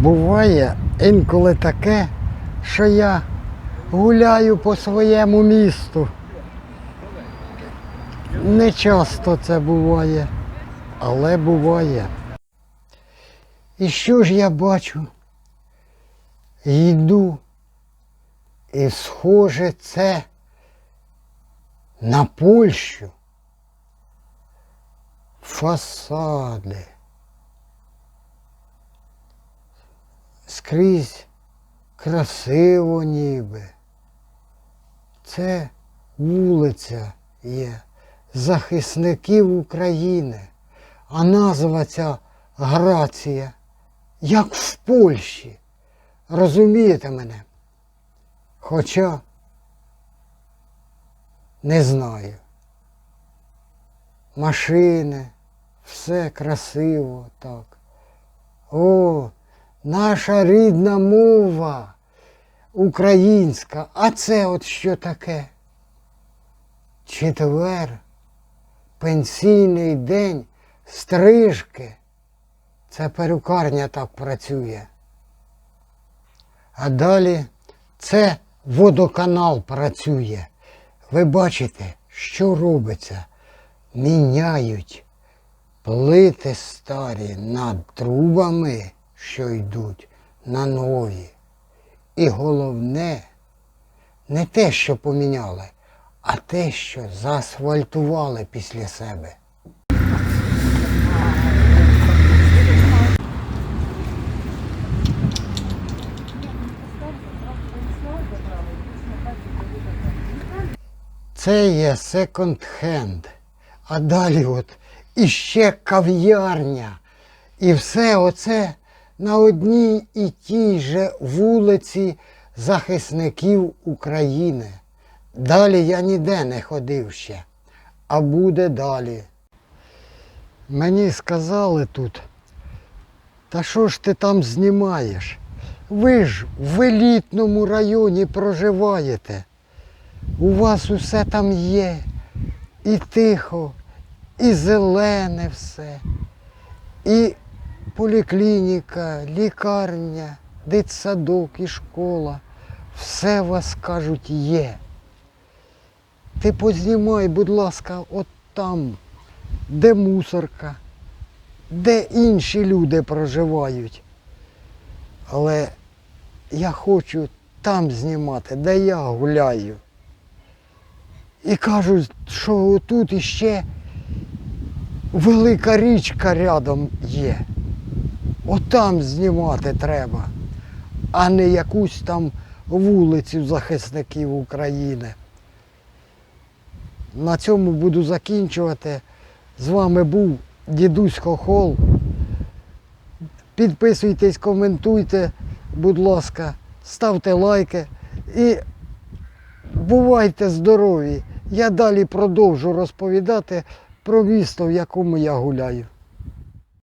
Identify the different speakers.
Speaker 1: Буває інколи таке, що я гуляю по своєму місту. Не часто це буває, але буває. І що ж я бачу? Йду, і схоже це на Польщу. Фасади. Скрізь красиво ніби. Це вулиця є захисників України, а назва ця Грація, як в Польщі. Розумієте мене? Хоча не знаю. Машини, все красиво так. О, наша рідна мова українська. А це от що таке? Четвер, пенсійний день, стрижки. Це перукарня так працює. А далі це водоканал працює. Ви бачите, що робиться? Міняють плити старі над трубами, що йдуть на нові. І головне, не те, що поміняли, а те, що заасфальтували після себе. Це є секонд-хенд. А далі от іще кав'ярня. І все оце на одній і тій же вулиці захисників України. Далі я ніде не ходив ще, а буде далі. Мені сказали тут, та що ж ти там знімаєш? Ви ж в елітному районі проживаєте. У вас усе там є. І тихо, і зелене все, і поліклініка, лікарня, дитсадок і школа. Все вас кажуть є. Ти познімай, будь ласка, от там, де мусорка, де інші люди проживають. Але я хочу там знімати, де я гуляю. І кажуть, що тут іще велика річка рядом є. Отам знімати треба, а не якусь там вулицю захисників України. На цьому буду закінчувати. З вами був дідусь Хохол. Підписуйтесь, коментуйте, будь ласка, ставте лайки і бувайте здорові. Я далі продовжу розповідати про місто, в якому я гуляю.